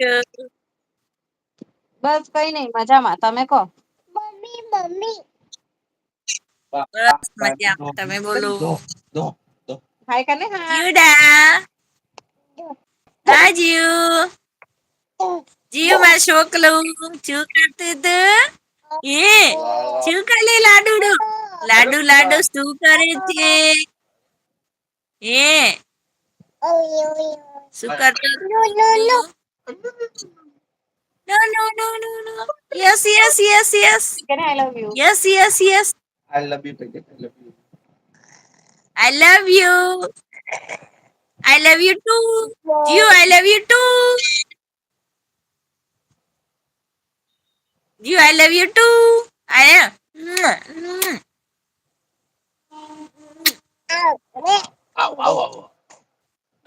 છો બસ કઈ નઈ મજામાં તમે કહો બસ મજામાં તમે બોલો હાય કને હા જીવડા હા જીયુ જીયુ માર છોકલું શું કરતું તું એ શું કરે લાડુડુ લાડુ લાડુ શું કરે છે એ શું કરતો No no no no no yes yes yes yes કેને I love you yes yes yes I love you, Paget. I love you. I love you I love you too GU I love you two GU I love you two આયા Ow, ow, ow.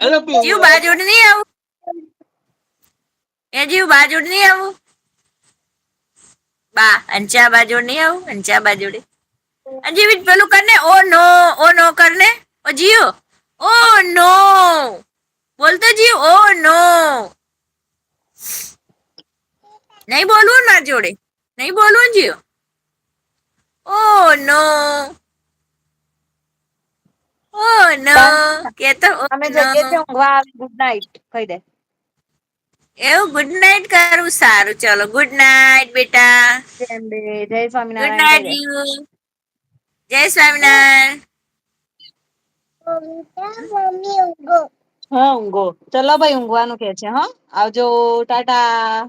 I love you. જીવ બાજુ નહીં આવું એ જીવ બાજુ નહીં આવું? બા અંચા બાજુડ નહીં આવું? અંચા બાજુડે? અંજીવી પેલું કરને ઓ નો ઓ નો કરને. ઓ જીઓ ઓ નો. બોલતો જીવ ઓ નો. નહીં બોલવું ને મારી જોડે? નહીં બોલવું જીવ ઓ નો. ઓ નો. કેતો અમે જઈએ છીએ ઊંઘવા ગુડ નાઈટ કહી દે. એવું ગુડ નાઇટ કરું સારું. ચલો ગુડ નાઇટ બેટા. જય ગુડ સ્વામિનારાયણ નાઇટ યુ. જય સ્વામિનારાયણ. હા ઊંઘો. ચલો ભાઈ ઊંઘવાનું કે છે હા? આવજો ટાટા.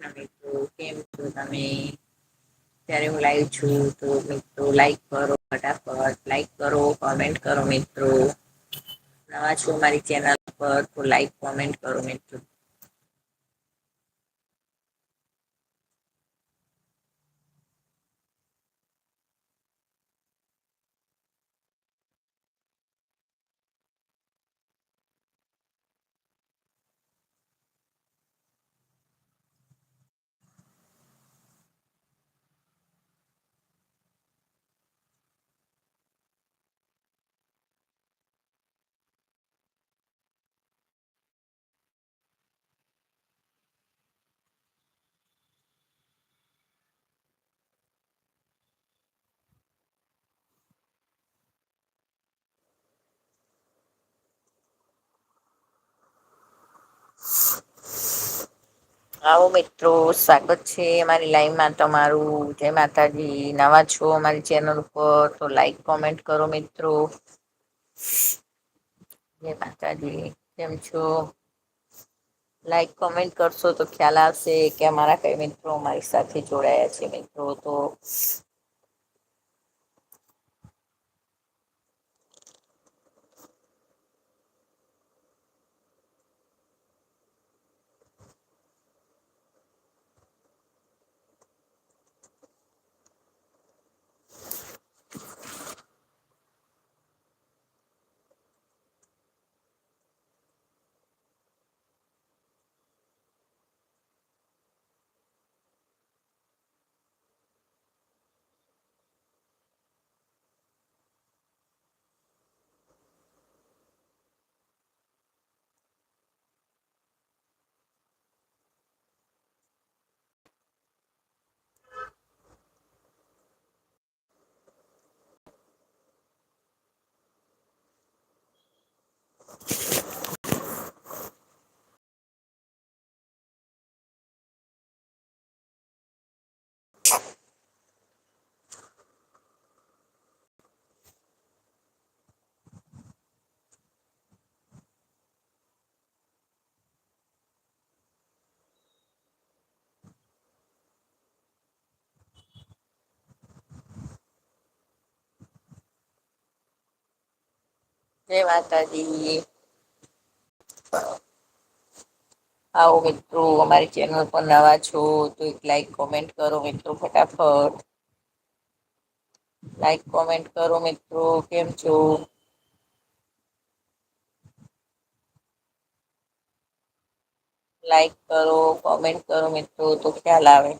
મિત્રો કેમ છો? તમે ત્યારે હું લાઈવ છું તો મિત્રો લાઈક કરો, ફટાફટ લાઈક કરો કોમેન્ટ કરો મિત્રો. નવા છો મારી ચેનલ પર તો લાઈક કોમેન્ટ કરો મિત્રો. આવો મિત્રો, સ્વાગત છે અમારી લાઈવમાં તમારું. જય માતાજી. નવા છો અમારી ચેનલ ઉપર, તો લાઈક કોમેન્ટ કરો મિત્રો. જય માતાજી. કેમ છો? લાઈક કોમેન્ટ કરશો તો ખ્યાલ આવશે કે અમારા કઈ મિત્રો અમારી સાથે જોડાયા છે મિત્રો. તો જય માતાજી. આવો મિત્રો, અમારી ચેનલ પર નવા છો તો એક લાઈક કોમેન્ટ કરો મિત્રો ફટાફટ. લાઈક કોમેન્ટ કરો મિત્રો, કેમ છો? લાઈક કરો કોમેન્ટ કરો મિત્રો, તો ખ્યાલ આવે.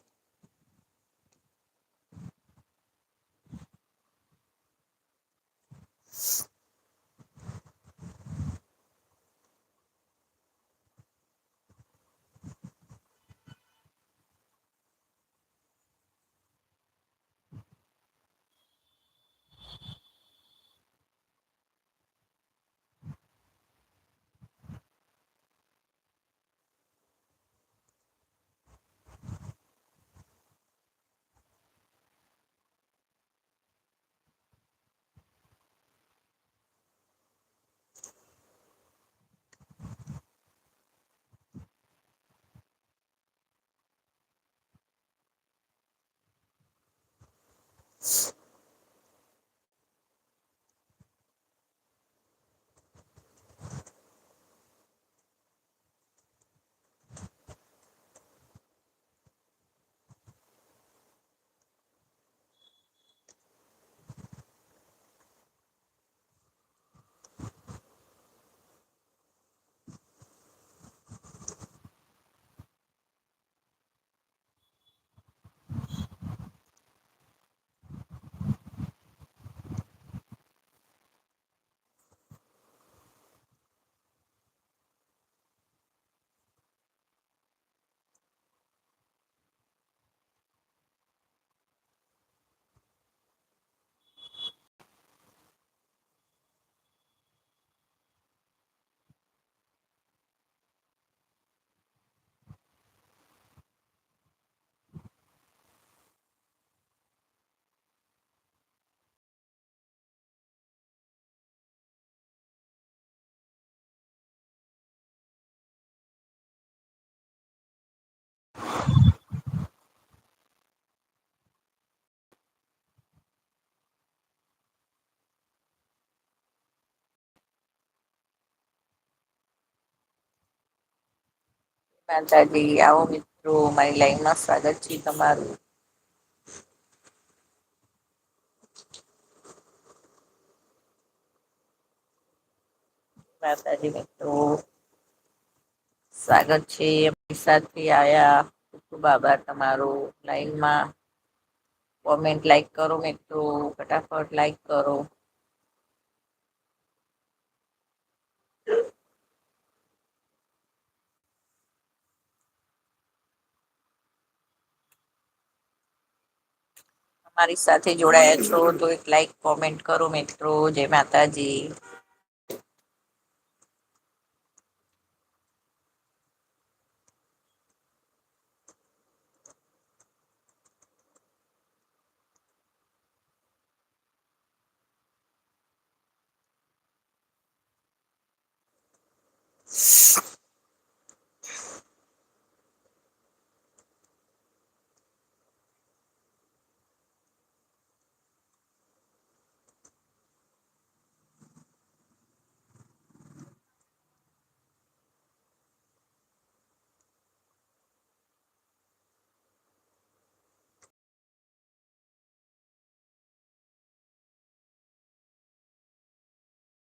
માતાજી, આવો મિત્રો, મારી લાઈનમાં સ્વાગત છે તમારું. માતાજી, મિત્રો, સ્વાગત છે. અમારી સાથે આયા. ખૂબ આભાર તમારો લાઈનમાં. કોમેન્ટ લાઈક કરો મિત્રો. ફટાફટ લાઈક કરો. અમારી સાથે જોડાયા છો તો એક લાઈક કોમેન્ટ કરો મિત્રો. જય માતાજી.